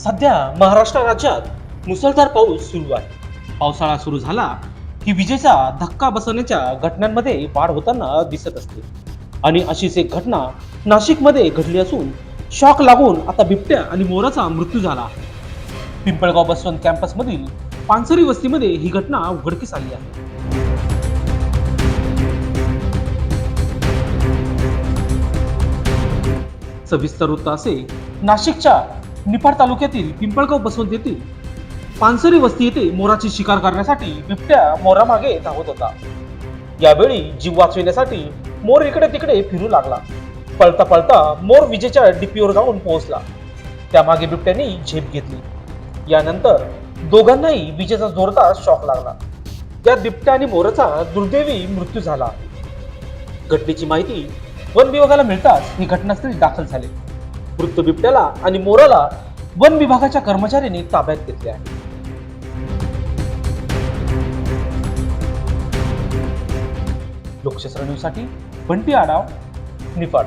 सध्या महाराष्ट्र राज्यात मुसळधार पाऊस सुरू आहे. पावसाळा सुरू झाला की विजेचा धक्का बसवण्याच्या घटनांमध्ये वाढ होताना दिसत असते. आणि अशीच एक घटना नाशिकमध्ये घडली असून शॉक लागून आता बिबट्या आणि मोराचा मृत्यू झाला. आहे पिंपळगाव बसवंत कॅम्पसमधील पानसरी वस्तीमध्ये ही घटना उघडकीस आली आहे. सविस्तर वृत्त असे नाशिकच्या निफाड तालुक्यातील पिंपळगाव बसवंत येथील पानसरी वस्ती येथे मोराची शिकार करण्यासाठी बिबट्या मोरामागे धावत होता. यावेळी जीव वाचविण्यासाठी मोर इकडे तिकडे फिरू लागला. पळता पळता मोर विजेच्या डिपीवर जाऊन पोहोचला. त्यामागे बिबट्याने झेप घेतली. यानंतर दोघांनाही विजेचा जोरदार शॉक लागला. त्यात बिबट्या आणि मोराचा दुर्दैवी मृत्यू झाला. घटनेची माहिती वन विभागाला मिळताच ही घटनास्थळी दाखल झाले. मृत बिबट्याला आणि मोराला वन विभागाच्या कर्मचाऱ्यांनी ताब्यात घेतले आहे. लोकशास्त्र न्यूजसाठी बंटी आडाव निफाड.